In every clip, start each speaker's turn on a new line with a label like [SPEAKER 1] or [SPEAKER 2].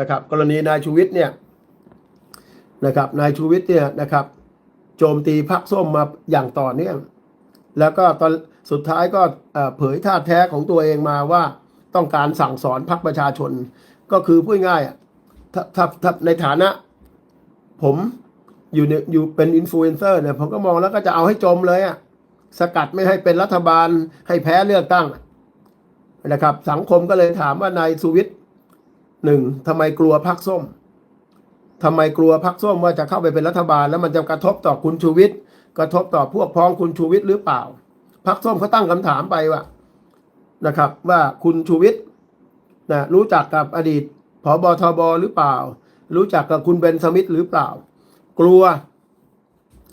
[SPEAKER 1] นะครับกรณีนายชูวิทย์เนี่ยนะครับนายชูวิทย์เนี่ยนะครับโจมตีพรรคส้มมาอย่างต่อเนื่องแล้วก็ตอนสุดท้ายก็เผยท่าแท้ของตัวเองมาว่าต้องการสั่งสอนพรรคประชาชน ก็คือพูดง่ายอะถ้าถ้าถ้าในฐานะ ผมอยู่ในอยู่เป็นอินฟลูเอนเซอร์เนี่ยผมก็มองแล้วก็จะเอาให้จมเลยอะสกัดไม่ให้เป็นรัฐบาลให้แพ้เลือกตั้งนะครับ สังคมก็เลยถามว่านายสุวิทย์ หนึ่งทำไมกลัวพรรคส้มทำไมกลัวพรรคส้มว่าจะเข้าไปเป็นรัฐบาล แล้วมันจะกระทบต่อคุณชูวิทย์กระทบต่อพวกพ้องคุณชูวิทย์หรือเปล่าพรรคส้มเขาตั้งคำถามไปว่านะครับ ว่าคุณชูวิทย์นะรู้จักกับอดีตผบทบหรือเปล่า รู้จักกับคุณเบนสมิธหรือเปล่า กลัว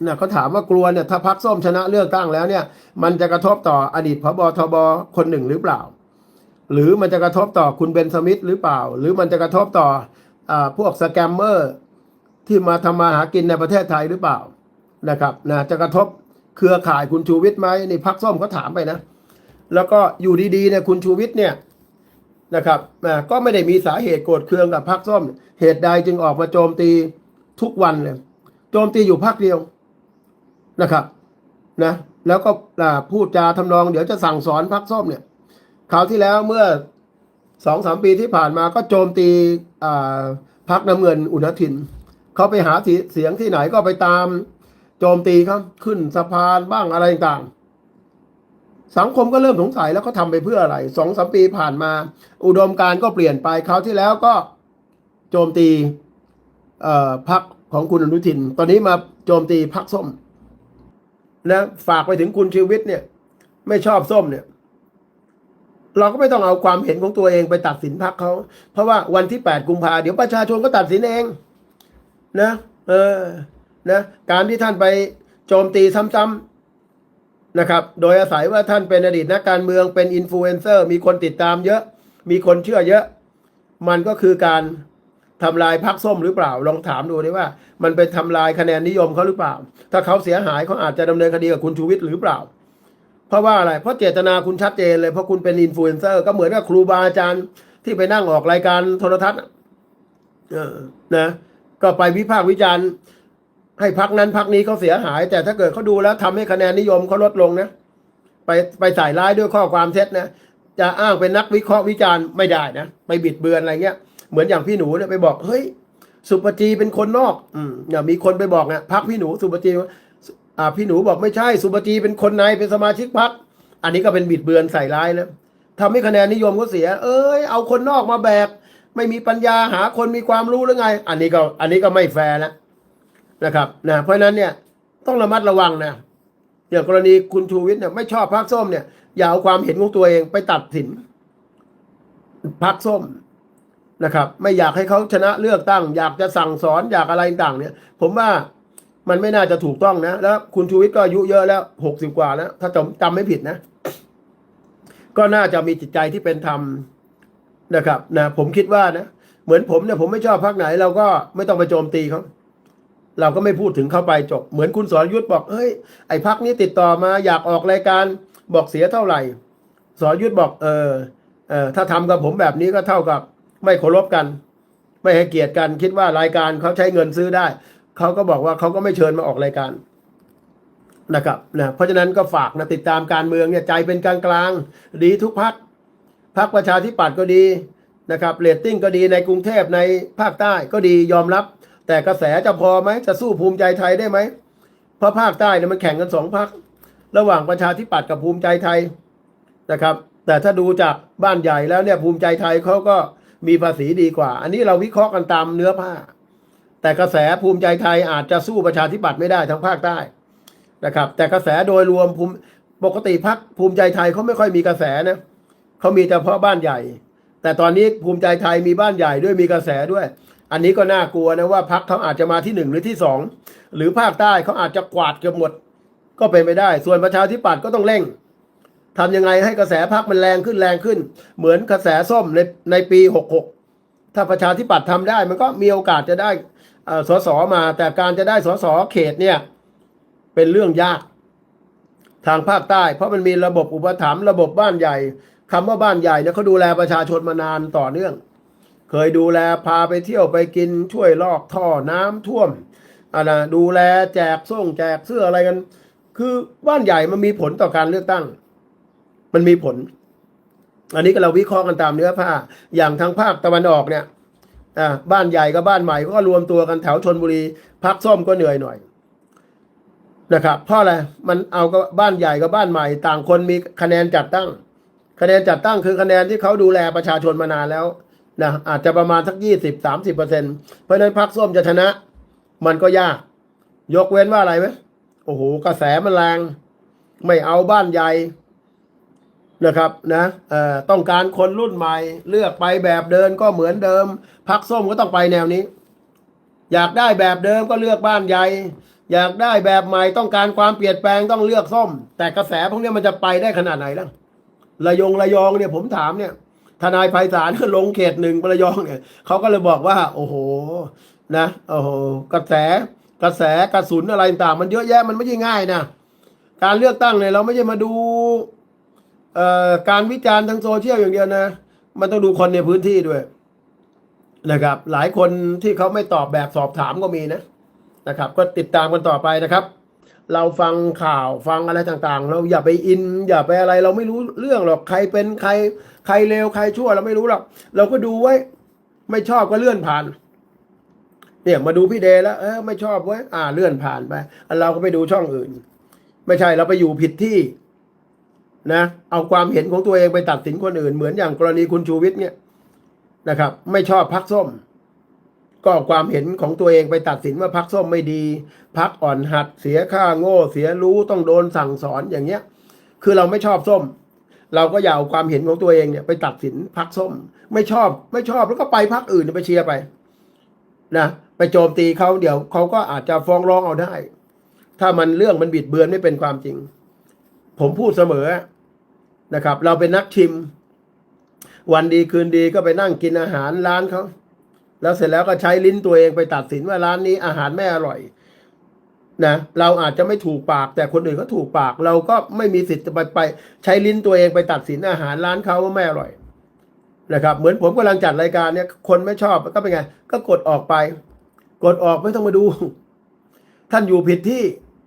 [SPEAKER 1] นะเขาถามว่ากลัวเนี่ยถ้าพรรคส้มชนะเลือกตั้งแล้วเนี่ย มันจะกระทบต่ออดีตพบทบคนหนึ่งหรือเปล่า หรือมันจะกระทบต่อคุณเบนสมิธหรือเปล่า หรือมันจะกระทบต่ออพวกสแกมเมอร์ที่มาทำมาหากินในประเทศไทยหรือเปล่านะครับนะจะกระทบเครือข่ายคุณชูวิทย์ไหมนี่พักส้มเขาถามไปนะ แล้วก็อยู่ดีๆเนี่ยคุณชูวิทย์เนี่ยนะครับนะก็ไม่ได้มีสาเหตุโกรธเคืองกับพักส้ม เหตุใดจึงออกมาโจมตีทุกวันเลยโจมตีอยู่พักเดียวนะครับนะแล้วก็พูดจาทำนองเดี๋ยวจะสั่งสอนพักส้มเนี่ย คราวที่แล้วเมื่อสองสามปีที่ผ่านมาก็โจมตีพักน้ำเงินอุณทินเขาไปหาเสียงที่ไหนก็ไปตามโจมตีเขาขึ้นสะพานบ้างอะไรต่างสังคมก็เริ่มสงสัยแล้วเขาทำไปเพื่ออะไรสองสามปีผ่านมา อุดมการก็เปลี่ยนไปคราวที่แล้วก็โจมตีพักของคุณอนุทิน ตอนนี้มาโจมตีพักส้มนะฝากไปถึงคุณชีวิตเนี่ย ไม่ชอบส้มเนี่ย เราก็ไม่ต้องเอาความเห็นของตัวเองไปตัดสินพักเขา เพราะว่าวันที่แปดกุมภาเดี๋ยวประชาชนก็ตัดสินเองนะเออนะการที่ท่านไปโจมตีซ้ำๆนะครับ โดยอาศัยว่าท่านเป็นอดีตนักการเมืองเป็นอินฟลูเอนเซอร์มีคนติดตามเยอะ มีคนเชื่อเยอะ มันก็คือการทำลายพรรคส้มหรือเปล่า ลองถามดูดิว่า มันเป็นทำลายคะแนนนิยมเขาหรือเปล่า ถ้าเขาเสียหายเขาอาจจะดำเนินคดีกับคุณชูวิทย์หรือเปล่า ราะว่าอะไร เพราะเจตนาคุณชัดเจนเลย เพราะคุณเป็นอินฟลูเอนเซอร์ก็เหมือนกับครูบาอาจารย์ที่ไปนั่งออกรายการโทรทัศน์เออนะ ก็ไปวิพากษ์วิจารณ์ ให้พักนั้นพักนี้เขาเสียหาย แต่ถ้าเกิดเขาดูแล้วทำให้คะแนนนิยมเขาลดลงนะ ไปไปใส่ร้ายด้วยข้อความเท็จนะ จะอ้างเป็นนักวิเคราะห์วิจารณ์ไม่ได้นะ ไปบิดเบือนอะไรเงี้ย เหมือนอย่างพี่หนูเนี่ยไปบอก เฮ้ย สุปจีเป็นคนนอก อืมอย่ามีคนไปบอกนะพักพี่หนูสุปจี อ่าพี่หนูบอกไม่ใช่สุปจีเป็นคนในเป็นสมาชิกพักอันนี้ก็เป็นบิดเบือนใส่ร้ายนะทำให้คะแนนนิยมเขาเสีย เอ้ยเอาคนนอกมาแบกไม่มีปัญญาหาคนมีความรู้หรือไง อันนี้ก็อันนี้ก็ไม่แฟร์แล้วนะครับนะเพราะนั้นเนี่ยต้องระมัดระวังนะอย่างกรณีคุณชูวิทย์เนี่ยไม่ชอบพรรคส้มเนี่ยอย่าเอาความเห็นของตัวเองไปตัดสินพรรคส้มนะครับ ไม่อยากให้เขาชนะเลือกตั้ง อยากจะสั่งสอนอยากอะไรต่างเนี่ย ผมว่า มันไม่น่าจะถูกต้องนะ แล้ว คุณชูวิทย์ก็อายุเยอะแล้วหกสิบกว่าแล้วถ้าจำจำไม่ผิดนะ ก็น่าจะมีจิตใจที่เป็นธรรมนะครับนะผมคิดว่านะเหมือนผมเนี่ยผมไม่ชอบพรรคไหน เราก็ไม่ต้องไปโจมตีเขาเราก็ไม่พูดถึงเข้าไปจบ เหมือนคุณสรยุทธ์บอกเฮ้ยไอ้พักนี้ติดต่อมาอยากออกรายการบอกเสียเท่าไหร่สรยุทธ์บอกเออเออถ้าทำกับผมแบบนี้ก็เท่ากับ ไม่เคารพกัน ไม่ให้เกียรติกันคิดว่ารายการเขาใช้เงินซื้อได้ เขาก็บอกว่าเขาก็ไม่เชิญมาออกรายการนะครับนะเพราะฉะนั้นก็ฝากนะติดตามการเมืองเนี่ยใจเป็นกลางกลางดีทุกพักพักประชาธิปัตย์ก็ดีนะครับเรตติ้งก็ดีในกรุงเทพในภาคใต้ก็ดียอมรับ แต่กระแสจะพอไหมจะสู้ภูมิใจไทยได้ไหมเพราะภาคใต้เนี่ยมันแข่งกันสองพักระหว่างประชาธิปัตย์กับภูมิใจไทยนะครับ แต่ถ้าดูจากบ้านใหญ่แล้วเนี่ยภูมิใจไทยเขาก็มีภาษีดีกว่า อันนี้เราวิเคราะห์กันตามเนื้อผ้า แต่กระแสภูมิใจไทยอาจจะสู้ประชาธิปัตย์ไม่ได้ทั้งภาคใต้นะครับ แต่กระแสโดยรวมภูมิปกติพักภูมิใจไทยเขาไม่ค่อยมีกระแสนะเขามีเฉพาะบ้านใหญ่ แต่ตอนนี้ภูมิใจไทยมีบ้านใหญ่ด้วยมีกระแสด้วย อันนี้ก็น่ากลัวนะว่าพักเขาอาจจะมาที่หนึ่งหรือที่สองหรือภาคใต้เขาอาจจะกวาดเกือบหมด ก็เป็นไปได้ ส่วนประชาธิปัตย์ก็ต้องเร่งทำยังไงให้กระแสพักมันแรงขึ้นแรงขึ้น เหมือนกระแสส้มในในปีหกหกถ้าประชาธิปัตย์ทำได้มันก็มีโอกาสจะได้ สสมา แต่การจะได้สสเขตเนี่ยเป็นเรื่องยากทางภาคใต้ เพราะมันมีระบบอุปถัมภ์ระบบบ้านใหญ่คำว่าบ้านใหญ่เนี่ยเขาดูแลประชาชนมานานต่อเนื่อง เคยดูแลพาไปเที่ยวไปกินช่วยลอกท่อน้ำท่วมอะนะดูแลแจกส่งแจกเสื้ออะไรกัน คือบ้านใหญ่มันมีผลต่อการเลือกตั้ง มันมีผล อันนี้ก็เราวิเคราะห์กันตามเนื้อผ้า อย่างทางภาคตะวันออกเนี่ย อ่าบ้านใหญ่กับบ้านใหม่ก็รวมตัวกันแถวชนบุรีพักส้มก็เหนื่อยหน่อยนะครับเพราะอะไรมันเอาก็บ้านใหญ่กับบ้านใหม่ ต่างคนมีคะแนนจัดตั้ง คะแนนจัดตั้งคือคะแนนที่เขาดูแลประชาชนมานานแล้วนะอาจจะประมาณสักยี่สิบสามสิบเปอร์เซ็นเพราะนั้นพรรคส้มจะชนะ มันก็ยาก ยกเว้นว่าอะไรไหมโอ้โหกระแสมันแรง ไม่เอาบ้านใหญ่ นะครับนะต้องการคนรุ่นใหม่เลือกไปแบบเดินก็เหมือนเดิมพรรคส้มก็ต้องไปแนวนี้ อยากได้แบบเดิมก็เลือกบ้านใหญ่อยากได้แบบใหม่ต้องการความเปลี่ยนแปลงต้องเลือกส้ม แต่กระแสพวกนี้มันจะไปได้ขนาดไหนล่ะระยองระยองเนี่ยผมถามเนี่ย ทนายไพศาลลงเขตหนึ่งระยองเนี่ยเขาก็เลยบอกว่า โอ้โห นะโอ้โหกระแสกระแสกระสุนอะไรต่างมันเยอะแยะมันไม่ใช่ง่ายนะการเลือกตั้งเนี่ยเราไม่ใช่มาดู การวิจารณ์ทางโซเชียลอย่างเดียวนะ มันต้องดูคนในพื้นที่ด้วยนะครับ หลายคนที่เขาไม่ตอบแบบสอบถามก็มีนะนะครับ ก็ติดตามกันต่อไปนะครับ เราฟังข่าวฟังอะไรต่างๆ เราอย่าไปอิน อย่าไปอะไร เราไม่รู้เรื่องหรอกใครเป็นใคร ใครเลวใครชั่วเราไม่รู้หรอกเราก็ดูไว้ ไม่ชอบก็เลื่อนผ่านเนี่ยมาดูพี่เดย์แล้วเออไม่ชอบไว้ยอ่าเลื่อนผ่านไปอันเราก็ไปดูช่องอื่น ไม่ใช่เราไปอยู่ผิดที่ นะเอาความเห็นของตัวเองไปตัดสินคนอื่น เหมือนอย่างกรณีคุณชูวิทย์เนี่ยนะครับ ไม่ชอบพักส้ม ก็เอาความเห็นของตัวเองไปตัดสินว่าพักส้มไม่ดี พักอ่อนหัดเสียค่าโง่ เสียรู้ต้องโดนสั่งสอนอย่างเงี้ย คือเราไม่ชอบส้ม เราก็อย่าเอาความเห็นของตัวเองเนี่ยไปตัดสินพักส้ม ไม่ชอบไม่ชอบแล้วก็ไปพักอื่นไปเชียร์ไปนะไปโจมตีเขาเดี๋ยวเขาก็อาจจะฟ้องร้องเอาได้ ถ้ามันเรื่องมันบิดเบือนไม่เป็นความจริง ผมพูดเสมอ นะครับ เราเป็นนักชิม วันดีคืนดีก็ไปนั่งกินอาหารร้านเขาแล้วเสร็จแล้วก็ใช้ลิ้นตัวเองไปตัดสินว่าร้านนี้อาหารไม่อร่อยนะเราอาจจะไม่ถูกปาก แต่คนอื่นก็ถูกปาก เราก็ไม่มีสิทธิ์จะไปไป ใช้ลิ้นตัวเองไปตัดสินอาหารร้านเขาว่าไม่อร่อยนะครับเหมือนผมกำลังจัดรายการเนี่ยคนไม่ชอบก็เป็นไง ก็กดออกไป กดออกไม่ต้องมาดู ท่านอยู่ผิดที่